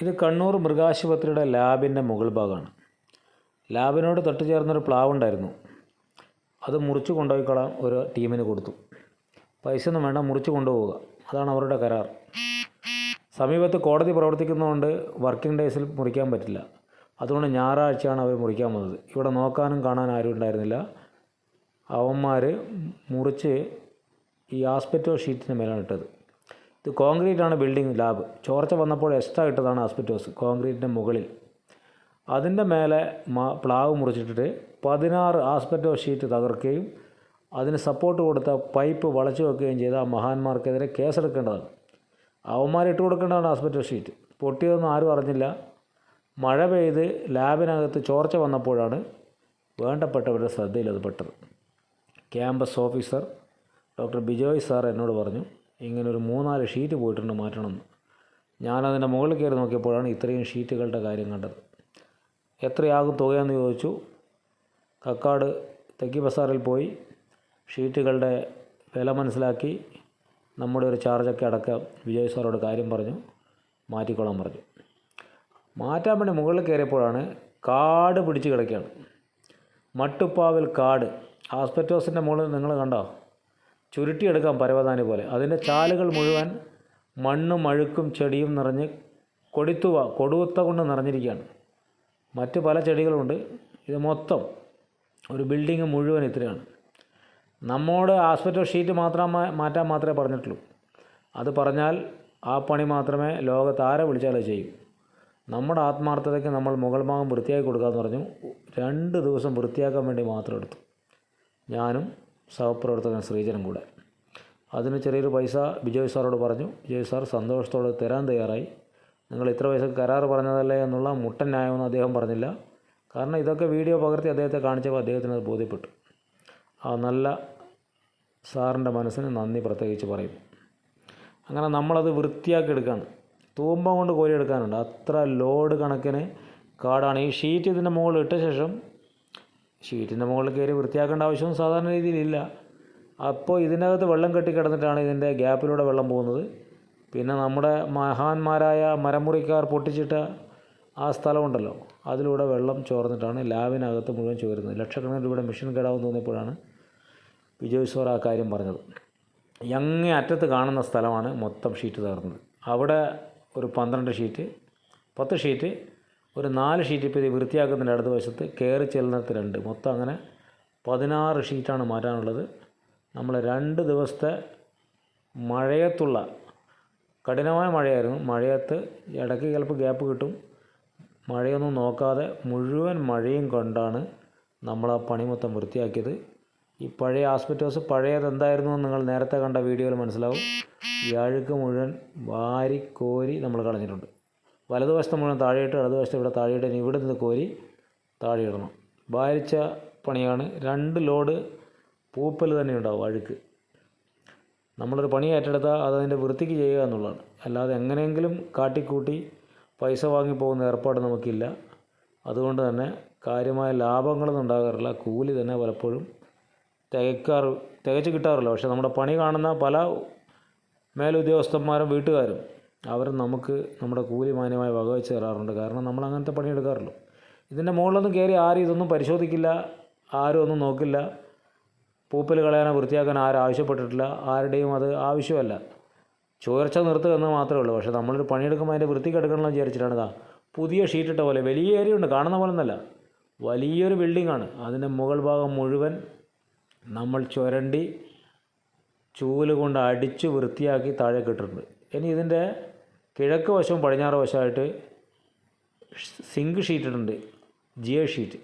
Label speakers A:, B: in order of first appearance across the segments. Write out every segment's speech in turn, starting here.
A: ഇത് കണ്ണൂർ മൃഗാശുപത്രിയുടെ ലാബിന്റെ മുകൾ ഭാഗമാണ്. ലാബിനോട് തൊട്ട് ചേർന്നൊരു പ്ലാവ് ഉണ്ടായിരുന്നു അത് മുറിച്ച് കളാം ഒരു ടീമിന് കൊടുത്തു. പൈസ ഒന്നും വേണ്ട മുറിച്ച് കൊണ്ടുപോവുക. അതാണ് അവരുടെ കരാർ. സമീപത്ത് കോടതി പ്രവർത്തിക്കുന്നതുകൊണ്ട് വർക്കിംഗ് ഡേയ്സിൽ മുറിക്കാൻ പറ്റില്ല. അതുകൊണ്ട് ഞായറാഴ്ചയാണ് അവർ മുറിക്കാൻ വന്നത് ഇവിടെ നോക്കാനും കാണാൻ ആരും ഉണ്ടായിരുന്നില്ല. അവന്മാർ മുറിച്ച് ഈ ആസ്പെറ്റോ ഷീറ്റിന് മേലാണ് ഇട്ടത്. ഇത് കോൺക്രീറ്റ് ആണ് ബിൽഡിംഗ് ലാബ്. ചോർച്ച വന്നപ്പോൾ എക്സ്ട്രാ ഇട്ടതാണ് ആസ്പെറ്റോസ് കോൺക്രീറ്റിന്റെ മുകളിൽ. അതിന്റെ മേലെ പ്ലാവ് മുറിച്ചിട്ടിട്ട് പതിനാറ് ആസ്പെറ്റോ ഷീറ്റ് തകർക്കുകയും അതിന് സപ്പോർട്ട് കൊടുത്ത പൈപ്പ് വളച്ചു വെക്കുകയും ചെയ്ത ആ മഹാന്മാർക്കെതിരെ കേസെടുക്കേണ്ടതാണ്. അവന്മാരിട്ട് കൊടുക്കേണ്ടതാണ് ആസ്പെറ്റോ ഷീറ്റ് പൊട്ടിയതൊന്നും ആരും അറിഞ്ഞില്ല. മഴ പെയ്ത് ലാബിനകത്ത് ചോർച്ച വന്നപ്പോഴാണ് വേണ്ടപ്പെട്ടവരുടെ ശ്രദ്ധയിൽ അത് പെട്ടത്. Campus officer doctor Bijoy sir എന്നോട് പറഞ്ഞു ഇങ്ങനെ ഒരു മൂന്നാൽ ഷീറ്റ് പോയിട്ടുണ്ട് മാറ്റണമെന്ന്. ഞാനതിന്റെ മുകളിൽ കയറി നോക്കിയപ്പോഴാണ് ഇത്രയും ഷീറ്റുകളുടെ കാര്യം കണ്ടത്. എത്രയാകും തുകയെന്ന് ചോദിച്ചു. കക്കാട് തെക്കി ബസാറിൽ പോയി ഷീറ്റുകളുടെ വില മനസ്സിലാക്കി നമ്മുടെ ഒരു ചാർജൊക്കെ അടക്കം വിജയ് സാറോട് കാര്യം പറഞ്ഞു മാറ്റിക്കോളാൻ പറഞ്ഞു. മാറ്റാൻ വേണ്ടി മുകളിൽ കയറിയപ്പോഴാണ് കാട് പിടിച്ച് കിടക്കുകയാണ്. മട്ടുപ്പാവിൽ കാട്. ആസ്പെറ്റോസിന്റെ മുകളിൽ നിങ്ങൾ കണ്ടോ? ചുരുട്ടിയെടുക്കാം പരവതാനി പോലെ. അതിന്റെ ചാലുകൾ മുഴുവൻ മണ്ണും അഴുക്കും ചെടിയും നിറഞ്ഞ് കൊടിത്തുവ കൊടുവത്ത കൊണ്ട് നിറഞ്ഞിരിക്കുകയാണ്. മറ്റ് പല ചെടികളുമുണ്ട്. ഇത് മൊത്തം ഒരു ബിൽഡിങ് മുഴുവൻ ഇത്രയാണ്. നമ്മോട് ആസ്പെറ്റോ ഷീറ്റ് മാത്രം മാറ്റാൻ മാത്രമേ പറഞ്ഞിട്ടുള്ളൂ. അത് പറഞ്ഞാൽ ആ പണി മാത്രമേ ലോകത്ത് ആരെ വിളിച്ചാലും ചെയ്യൂ. നമ്മുടെ ആത്മാർത്ഥതയ്ക്ക് നമ്മൾ മുകൾ ഭാഗം വൃത്തിയാക്കി കൊടുക്കാമെന്ന് പറഞ്ഞു. രണ്ട് ദിവസം വൃത്തിയാക്കാൻ വേണ്ടി മാത്രം എടുത്തു. ഞാനും സഹപ്രവർത്തകൻ ശ്രീജനും കൂടെ. അതിന് ചെറിയൊരു പൈസ ബിജോയ് സാറോട് പറഞ്ഞു. ബിജോയ് സാർ സന്തോഷത്തോടെ തരാൻ തയ്യാറായി. നിങ്ങൾ ഇത്ര പൈസ കരാർ പറഞ്ഞതല്ലേ എന്നുള്ള മുട്ടൻ ന്യായമെന്ന് അദ്ദേഹം പറഞ്ഞില്ല. കാരണം ഇതൊക്കെ വീഡിയോ പകർത്തി അദ്ദേഹത്തെ കാണിച്ചപ്പോൾ അദ്ദേഹത്തിന് അത് ബോധ്യപ്പെട്ടു. ആ നല്ല സാറിന്റെ മനസ്സിന് നന്ദി പ്രത്യേകിച്ച് പറയും അങ്ങനെ നമ്മളത് വൃത്തിയാക്കി എടുക്കുകയാണ് തൂമ്പ കൊണ്ട് കോരി എടുക്കാനുണ്ട്. അത്ര ലോഡ് കണക്കിന് കാടാണ്. ഈ ഷീറ്റ് ഇതിന്റെ മുകളിൽ ഇട്ട ശേഷം ഷീറ്റിന്റെ മുകളിൽ കയറി വൃത്തിയാക്കേണ്ട ആവശ്യമൊന്നും സാധാരണ രീതിയിലില്ല അപ്പോൾ ഇതിനകത്ത് വെള്ളം കെട്ടി കിടന്നിട്ടാണ് ഇതിന്റെ ഗ്യാപ്പിലൂടെ വെള്ളം പോകുന്നത്. പിന്നെ നമ്മുടെ മഹാന്മാരായ മരമുറിക്കാർ പൊട്ടിച്ചിട്ട ആ സ്ഥലമുണ്ടല്ലോ അതിലൂടെ വെള്ളം ചോർന്നിട്ടാണ് ലാബിനകത്ത് മുഴുവൻ ചോരുന്നത്. ലക്ഷക്കണക്കിന് രൂപയുടെ മെഷീൻ കേടാവും തോന്നിയപ്പോഴാണ് വിജയ് സോർ ആ കാര്യം പറഞ്ഞത്. അങ്ങേ അറ്റത്ത് കാണുന്ന സ്ഥലമാണ് മൊത്തം ഷീറ്റ് തകർന്നത്. അവിടെ ഒരു പന്ത്രണ്ട് ഷീറ്റ് പത്ത് ഷീറ്റ് ഒരു നാല് ഷീറ്റ് ഇപ്പോൾ ഇത് വൃത്തിയാക്കുന്നതിന്റെ അടുത്ത വശത്ത് കയറി ചെല്ലുന്നിടത്ത് രണ്ട്. മൊത്തം അങ്ങനെ പതിനാറ് ഷീറ്റാണ് മാറ്റാനുള്ളത്. നമ്മൾ രണ്ട് ദിവസത്തെ മഴയത്തുള്ള കഠിനമായ മഴയായിരുന്നു. മഴയത്ത് ഇടയ്ക്ക് ചിലപ്പോൾ ഗ്യാപ്പ് കിട്ടും. മഴയൊന്നും നോക്കാതെ മുഴുവൻ മഴയും കൊണ്ടാണ് നമ്മൾ ആ പണി മൊത്തം വൃത്തിയാക്കിയത്. ഈ പഴയ ആസ്പെറ്റോസ് പഴയത് എന്തായിരുന്നു നിങ്ങൾ നേരത്തെ കണ്ട വീഡിയോയിൽ മനസ്സിലാവും. ഈ അഴുക്ക് മുഴുവൻ വാരി കോരി നമ്മൾ കളഞ്ഞിട്ടുണ്ട്. വലതുവശത്ത് മുഴുവൻ താഴെയിട്ട് ഇടതുവശത്ത് ഇവിടെ താഴെയിട്ട് ഇനി ഇവിടെ നിന്ന് കോരി താഴെ ഇടണം ഭാരിച്ച പണിയാണ്. രണ്ട് ലോഡ് പൂപ്പൽ തന്നെ ഉണ്ടാവും അഴുക്ക്. നമ്മളൊരു പണി ഏറ്റെടുത്താൽ അതതിന്റെ വൃത്തിക്ക് ചെയ്യുക എന്നുള്ളതാണ്. അല്ലാതെ എങ്ങനെയെങ്കിലും കാട്ടിക്കൂട്ടി പൈസ വാങ്ങിപ്പോകുന്ന ഏർപ്പാട് നമുക്കില്ല. അതുകൊണ്ട് തന്നെ കാര്യമായ ലാഭങ്ങളൊന്നും ഉണ്ടാകാറില്ല. കൂലി തന്നെ പലപ്പോഴും തികക്കാറ് തികച്ച് കിട്ടാറില്ല. പക്ഷേ നമ്മുടെ പണി കാണുന്ന പല മേലുദ്യോഗസ്ഥന്മാരും വീട്ടുകാരും അവർ നമുക്ക് നമ്മുടെ കൂലി മാന്യമായി വകവെച്ച് തരാറുണ്ട്. കാരണം നമ്മൾ അങ്ങനത്തെ പണിയെടുക്കാറുള്ളൂ ഇതിന്റെ മുകളിലൊന്നും കയറി ആരും ഇതൊന്നും പരിശോധിക്കില്ല ആരും ഒന്നും നോക്കില്ല. പൂപ്പൽ കളയാനോ വൃത്തിയാക്കാൻ ആരും ആവശ്യപ്പെട്ടിട്ടില്ല. ആരുടെയും അത് ആവശ്യമല്ല. ചോർച്ച നിർത്തുക എന്ന് മാത്രമേ ഉള്ളൂ. പക്ഷേ നമ്മളൊരു പണിയെടുക്കുമ്പോൾ അതിന്റെ വൃത്തിക്ക് എടുക്കണമെന്ന് വിചാരിച്ചിട്ടാണ് ഇതാ പുതിയ ഷീറ്റിട്ട പോലെ വലിയ ഏരിയ ഉണ്ട് കാണുന്ന പോലെ ഒന്നല്ല. വലിയൊരു ബിൽഡിങ്ങാണ് അതിന്റെ മുകൾ ഭാഗം മുഴുവൻ നമ്മൾ ചുരണ്ടി ചൂൽ കൊണ്ട് അടിച്ച് വൃത്തിയാക്കി താഴെ കിട്ടിട്ടുണ്ട് ഇനി ഇതിന്റെ കിഴക്ക് വശവും പടിഞ്ഞാറ് വശമായിട്ട് സിങ്ക് ഷീറ്റ് ഇട്ടിട്ടുണ്ട് ജിയോ ഷീറ്റ്.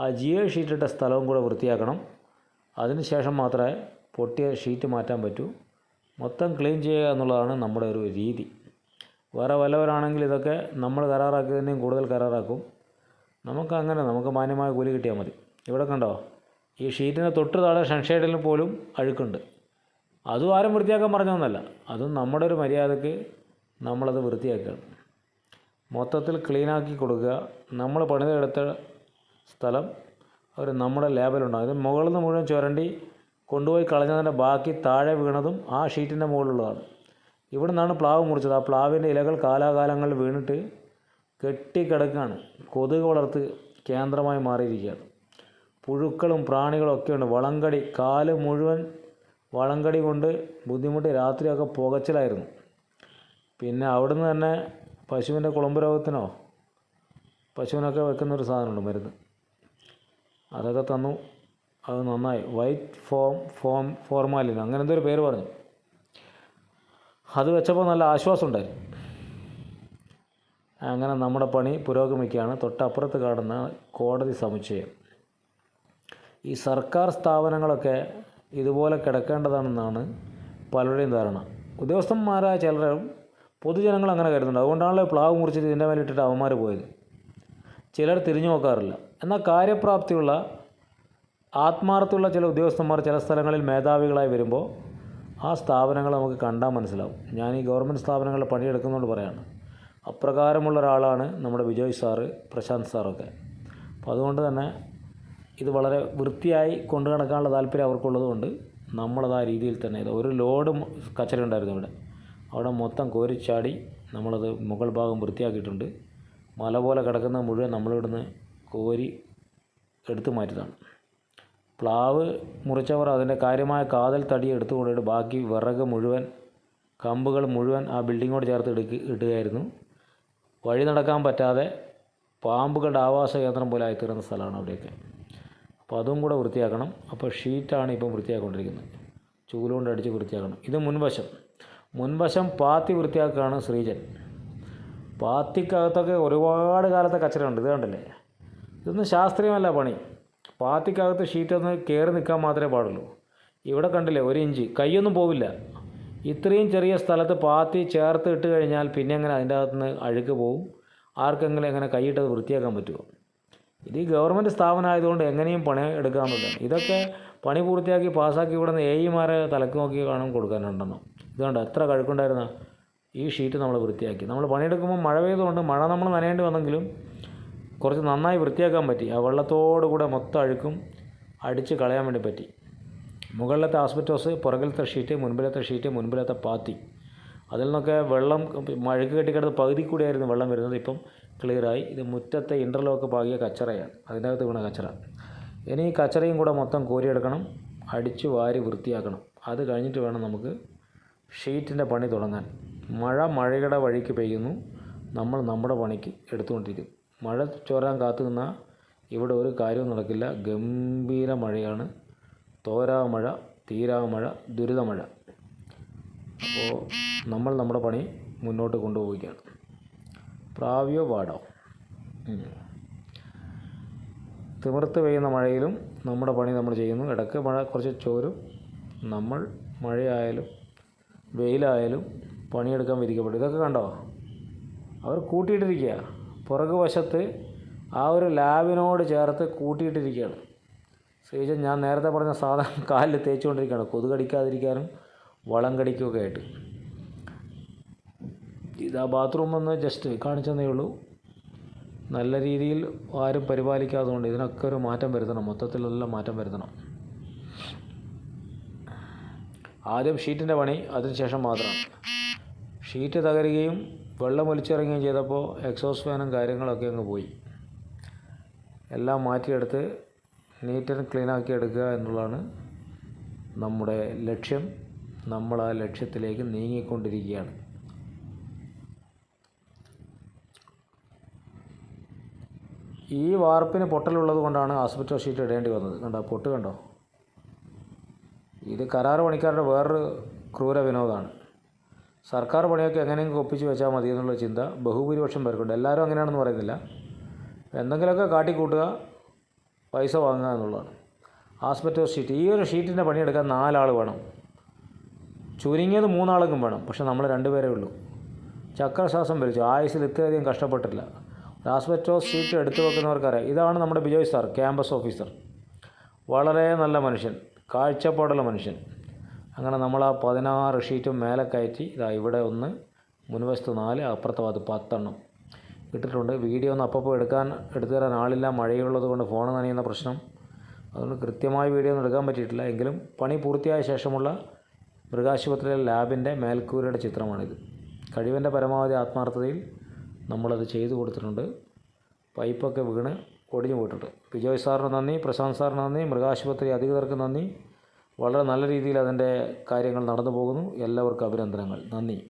A: ആ ജിയോ ഷീറ്റ് ഇട്ട സ്ഥലവും കൂടെ വൃത്തിയാക്കണം. അതിന് ശേഷം മാത്രമേ പൊട്ടിയ ഷീറ്റ് മാറ്റാൻ പറ്റൂ. മൊത്തം ക്ലീൻ ചെയ്യുക എന്നുള്ളതാണ് നമ്മുടെ ഒരു രീതി. വേറെ വല്ലവരാണെങ്കിൽ ഇതൊക്കെ നമ്മൾ കരാറാക്കിയതിന്റെയും കൂടുതൽ കരാറാക്കും. നമുക്ക് അങ്ങനെ നമുക്ക് മാന്യമായ കൂലി കിട്ടിയാൽ മതി. ഇവിടെ കണ്ടോ? ഈ ഷീറ്റിന് തൊട്ട് താഴെ സൺഷെയ്ഡിൽ പോലും അഴുക്കുണ്ട്. അതും ആരും വൃത്തിയാക്കാൻ പറഞ്ഞൊന്നല്ല. അതും നമ്മുടെ ഒരു മര്യാദയ്ക്ക് നമ്മളത് വൃത്തിയാക്കുകയാണ് മൊത്തത്തിൽ ക്ലീനാക്കി കൊടുക്കുക. നമ്മൾ പണിതെടുത്ത സ്ഥലം അവർ നമ്മുടെ ലേബലുണ്ടാകും ഇത് മുകളിൽ നിന്ന് മുഴുവൻ ചുരണ്ടി കൊണ്ടുപോയി കളഞ്ഞതിന്റെ ബാക്കി താഴെ വീണതും ആ ഷീറ്റിന്റെ മുകളിലുള്ളതാണ്. ഇവിടെ നിന്നാണ് പ്ലാവ് മുറിച്ചത്. ആ പ്ലാവിന്റെ ഇലകൾ കാലാകാലങ്ങളിൽ വീണിട്ട് കെട്ടിക്കിടക്കുകയാണ്. കൊതുക് വളർത്ത് കേന്ദ്രമായി മാറിയിരിക്കുകയാണ്. പുഴുക്കളും പ്രാണികളും ഒക്കെ ഉണ്ട്. വളങ്കടി. കാൽ മുഴുവൻ വളങ്കടി കൊണ്ട് ബുദ്ധിമുട്ട് രാത്രിയൊക്കെ പുകച്ചിലായിരുന്നു. പിന്നെ അവിടുന്ന് തന്നെ പശുവിന്റെ കുളമ്പ് രോഗത്തിനോ പശുവിനൊക്കെ വെക്കുന്ന ഒരു സാധനമുണ്ട് മരുന്ന്. അതൊക്കെ തന്നു. അത് നന്നായി. വൈറ്റ് ഫോം ഫോം ഫോർമാലിൻ അങ്ങനെ എന്തോ ഒരു പേര് പറഞ്ഞു. അത് വെച്ചപ്പോൾ നല്ല ആശ്വാസം ഉണ്ടായി. അങ്ങനെ നമ്മുടെ പണി പുരോഗമിക്കുകയാണ്. തൊട്ടപ്പുറത്ത് കാണുന്ന കോടതി സമുച്ചയം. ഈ സർക്കാർ സ്ഥാപനങ്ങളൊക്കെ ഇതുപോലെ കിടക്കേണ്ടതാണെന്നാണ് പലരുടെയും ധാരണ. ഉദ്യോഗസ്ഥന്മാരായ ചിലരും പൊതുജനങ്ങൾ അങ്ങനെ കരുതുന്നുണ്ട്. അതുകൊണ്ടാണല്ലോ പ്ലാവ് മുറിച്ചിട്ട് ഇതിന്റെ മേലെ ഇട്ടിട്ട് അവന്മാർ പോയത്. ചിലർ തിരിഞ്ഞു നോക്കാറില്ല. എന്നാൽ കാര്യപ്രാപ്തിയുള്ള ആത്മാർത്ഥമുള്ള ചില ഉദ്യോഗസ്ഥന്മാർ ചില സ്ഥലങ്ങളിൽ മേധാവികളായി വരുമ്പോൾ ആ സ്ഥാപനങ്ങൾ നമുക്ക് കണ്ടാൽ മനസ്സിലാവും. ഞാൻ ഈ ഗവൺമെന്റ് സ്ഥാപനങ്ങളിൽ പണിയെടുക്കുന്നതുകൊണ്ട് പറയാണ്. അപ്രകാരമുള്ള ഒരാളാണ് നമ്മുടെ വിജയ് സാറ് പ്രശാന്ത് സാറൊക്കെ. അപ്പോൾ അതുകൊണ്ട് തന്നെ ഇത് വളരെ വൃത്തിയായി കൊണ്ടു നടക്കാനുള്ള താല്പര്യം അവർക്കുള്ളതുകൊണ്ട് നമ്മളത് ആ രീതിയിൽ തന്നെ ഒരു ലോഡ് കച്ചറ ഉണ്ടായിരുന്നു ഇവിടെ അവിടെ മൊത്തം കോരിച്ചാടി നമ്മളത് മുകൾ ഭാഗം വൃത്തിയാക്കിയിട്ടുണ്ട്. മല പോലെ കിടക്കുന്ന മുഴുവൻ നമ്മളിവിടുന്ന് കോരി എടുത്തു മാറ്റിയതാണ്. പ്ലാവ് മുറിച്ചവർ അതിന്റെ കാര്യമായ കാതൽ തടി എടുത്തു കൊണ്ടിട്ട് ബാക്കി വിറക് മുഴുവൻ കമ്പുകൾ മുഴുവൻ ആ ബിൽഡിങ്ങോട് ചേർത്ത് എടുക്ക ഇടുകയായിരുന്നു. വഴി നടക്കാൻ പറ്റാതെ പാമ്പുകളുടെ ആവാസ കേന്ദ്രം പോലെ ആയിത്തീരുന്ന സ്ഥലമാണ് അവിടെയൊക്കെ. അപ്പോൾ അതും കൂടെ വൃത്തിയാക്കണം. അപ്പോൾ ഷീറ്റാണ് ഇപ്പം വൃത്തിയാക്കൊണ്ടിരിക്കുന്നത് ചൂലുകൊണ്ട് അടിച്ച് വൃത്തിയാക്കണം. ഇത് മുൻവശം. മുൻവശം പാത്തി വൃത്തിയാക്കുകയാണ് ശ്രീജൻ. പാത്തിക്കകത്തൊക്കെ ഒരുപാട് കാലത്തെ കച്ചറുണ്ട് ഇത് കണ്ടില്ലേ? ഇതൊന്നും ശാസ്ത്രീയമല്ല പണി. പാത്തിക്കകത്ത് ഷീറ്റൊന്ന് കയറി നിൽക്കാൻ മാത്രമേ പാടുള്ളൂ. ഇവിടെ കണ്ടില്ലേ ഒരു ഇഞ്ച്. കൈയൊന്നും പോവില്ല. ഇത്രയും ചെറിയ സ്ഥലത്ത് പാത്തി ചേർത്ത് ഇട്ട് കഴിഞ്ഞാൽ പിന്നെ എങ്ങനെ അതിന്റെ അകത്തുനിന്ന് അഴുക്ക് പോവും? ആർക്കെങ്കിലും എങ്ങനെ കൈയിട്ടത് വൃത്തിയാക്കാൻ പറ്റുമോ? ഇത് ഈ ഗവൺമെന്റ് സ്ഥാപനം ആയതുകൊണ്ട് എങ്ങനെയും പണി എടുക്കാൻ പറ്റും ഇതൊക്കെ പണി പൂർത്തിയാക്കി പാസ്സാക്കി ഇവിടുന്ന് എ ഇമാരെ തലക്ക് നോക്കി കാണും കൊടുക്കാനുണ്ടെന്നോ. ഇതുകൊണ്ട് എത്ര കഴുക്കുണ്ടായിരുന്ന? ഈ ഷീറ്റ് നമ്മൾ വൃത്തിയാക്കി. നമ്മൾ പണിയെടുക്കുമ്പോൾ മഴ പെയ്തുകൊണ്ട് മഴ നമ്മൾ നനയേണ്ടി വന്നെങ്കിലും കുറച്ച് നന്നായി വൃത്തിയാക്കാൻ പറ്റി. ആ വെള്ളത്തോടു കൂടെ മൊത്തം അഴുക്കും അടിച്ച് കളയാൻ വേണ്ടി പറ്റി. മുകളിലത്തെ ആസ്പെറ്റോസ് പുറകിലത്തെ ഷീറ്റ് മുൻപിലത്തെ ഷീറ്റ് മുൻപിലത്തെ പാത്തി. അതിൽ നിന്നൊക്കെ വെള്ളം മഴക്ക് കെട്ടിക്കിടന്ന് പകുതി കൂടിയായിരുന്നു വെള്ളം വരുന്നത്. ഇപ്പം ക്ലിയറായി ഇത് മുറ്റത്തെ ഇന്റർലോക്ക് പാകിയ കച്ചറയാണ്. അതിന്റെ അകത്ത് വീണ കച്ചറ. ഇനി ഈ കച്ചറയും കൂടെ മൊത്തം കോരിയെടുക്കണം. അടിച്ചു വാരി വൃത്തിയാക്കണം. അത് കഴിഞ്ഞിട്ട് വേണം നമുക്ക് ഷീറ്റിന്റെ പണി തുടങ്ങാൻ. മഴ മഴയുടെ വഴിക്ക് പെയ്യുന്നു. നമ്മൾ നമ്മുടെ പണിക്ക് എടുത്തുകൊണ്ടിരിക്കും. മഴ ചോരാൻ കാത്തു നിന്നാൽ ഇവിടെ ഒരു കാര്യവും നടക്കില്ല. ഗംഭീര മഴയാണ്. തോരാ മഴ തീരാ മഴ ദുരിത മഴ. അപ്പോൾ നമ്മൾ നമ്മുടെ പണി മുന്നോട്ട് കൊണ്ടുപോവുകയാണ്. പ്രാവ്യോ വാടോ. തിമിർത്ത് പെയ്യുന്ന മഴയിലും നമ്മുടെ പണി നമ്മൾ ചെയ്യുന്നു. ഇടയ്ക്ക് മഴ കുറച്ച് ചോരും. നമ്മൾ മഴയായാലും വെയിലായാലും പണിയെടുക്കാൻ വിധിക്കപ്പെട്ടു ഇതൊക്കെ കണ്ടോ? അവർ കൂട്ടിയിട്ടിരിക്കുക പുറകു വശത്ത് ആ ഒരു ലാബിനോട് ചേർത്ത് കൂട്ടിയിട്ടിരിക്കുകയാണ്. ശ്രീജൻ ഞാൻ നേരത്തെ പറഞ്ഞ സാധനം കാലിൽ തേച്ചുകൊണ്ടിരിക്കുകയാണ്. കൊതുക് കടിക്കാതിരിക്കാനും വളം കടിക്കുകയൊക്കെ ആയിട്ട്. ഇതാ ബാത്റൂം ഒന്ന് ജസ്റ്റ് കാണിച്ചെന്നേ ഉള്ളൂ. നല്ല രീതിയിൽ ആരും പരിപാലിക്കാത്തതുകൊണ്ട് ഇതിനൊക്കെ ഒരു മാറ്റം വരുത്തണം. മൊത്തത്തിലുള്ള മാറ്റം വരുത്തണം. ആദ്യം ഷീറ്റിന്റെ പണി അതിനുശേഷം മാത്രം. ഷീറ്റ് തകരുകയും വെള്ളം ഒലിച്ചിറങ്ങുകയും ചെയ്തപ്പോൾ എക്സോസ് ഫാനും കാര്യങ്ങളൊക്കെ അങ്ങ് പോയി. എല്ലാം മാറ്റിയെടുത്ത് നീറ്റ് ആൻഡ് ക്ലീൻ ആക്കി എടുക്കുക എന്നുള്ളതാണ് നമ്മുടെ ലക്ഷ്യം. നമ്മൾ ആ ലക്ഷ്യത്തിലേക്ക് നീങ്ങിക്കൊണ്ടിരിക്കുകയാണ്. ഈ വാർപ്പിന് പൊട്ടലുള്ളത് കൊണ്ടാണ് ആസ്പെറ്റോ ഷീറ്റ് ഇടേണ്ടി വന്നത്. കണ്ടോ പൊട്ട് കണ്ടോ? ഇത് കരാർ പണിക്കാരുടെ വേറൊരു ക്രൂര വിനോദമാണ്. സർക്കാർ പണിയൊക്കെ എങ്ങനെയെങ്കിലും ഒപ്പിച്ച് വെച്ചാൽ മതി എന്നുള്ള ചിന്ത ബഹുഭൂരിപക്ഷം പേർക്കുണ്ട്. എല്ലാവരും അങ്ങനെയാണെന്ന് പറയുന്നില്ല. എന്തെങ്കിലുമൊക്കെ കാട്ടിക്കൂട്ടുക പൈസ വാങ്ങുക എന്നുള്ളതാണ്. ആസ്പെറ്റോ ഷീറ്റ് ഈ ഒരു ഷീറ്റിന്റെ പണിയെടുക്കാൻ നാലാൾ വേണം. ചുരുങ്ങിയത് മൂന്നാളെങ്കിലും വേണം പക്ഷെ നമ്മൾ രണ്ടുപേരേ ഉള്ളൂ. ചക്രശ്വാസം വലിച്ചു. ആയുസിൽ ഇത്രയധികം കഷ്ടപ്പെട്ടില്ല ആസ്പെറ്റോ ഷീറ്റ് എടുത്തു വെക്കുന്നവർക്കറിയാം. ഇതാണ് നമ്മുടെ ബിജോയ് സാർ ക്യാമ്പസ് ഓഫീസർ. വളരെ നല്ല മനുഷ്യൻ. കാഴ്ചപ്പാടുള്ള മനുഷ്യൻ. അങ്ങനെ നമ്മൾ ആ പതിനാറ് ഷീറ്റും മേലെ കയറ്റി ഇതാ ഇവിടെ ഒന്ന് മുൻവശത്ത് നാല് അപ്പുറത്തെ ഭാഗത്ത് പത്തെണ്ണം ഇട്ടിട്ടുണ്ട്. വീഡിയോ ഒന്നും അപ്പോൾ എടുക്കാൻ എടുത്തു തരാൻ ആളില്ല. മഴയുള്ളത് കൊണ്ട് ഫോൺ നനയുന്ന പ്രശ്നം. അതുകൊണ്ട് കൃത്യമായ വീഡിയോ ഒന്നും എടുക്കാൻ പറ്റിയിട്ടില്ല. എങ്കിലും പണി പൂർത്തിയായ ശേഷമുള്ള മൃഗാശുപത്രിയിലെ ലാബിന്റെ മേൽക്കൂരയുടെ ചിത്രമാണിത്. കഴിവിന്റെ പരമാവധി ആത്മാർത്ഥതയിൽ നമ്മളത് ചെയ്തു കൊടുത്തിട്ടുണ്ട്. പൈപ്പൊക്കെ വീണ് ഒടിഞ്ഞു പോയിട്ടുണ്ട്. ബിജോയ് സാറിന് നന്ദി പ്രശാന്ത് സാറിന് നന്ദി മൃഗാശുപത്രി അധികൃതർക്ക് നന്ദി. വളരെ നല്ല രീതിയിൽ അതിന്റെ കാര്യങ്ങൾ നടന്നു പോകുന്നു. എല്ലാവർക്കും അഭിനന്ദനങ്ങൾ. നന്ദി.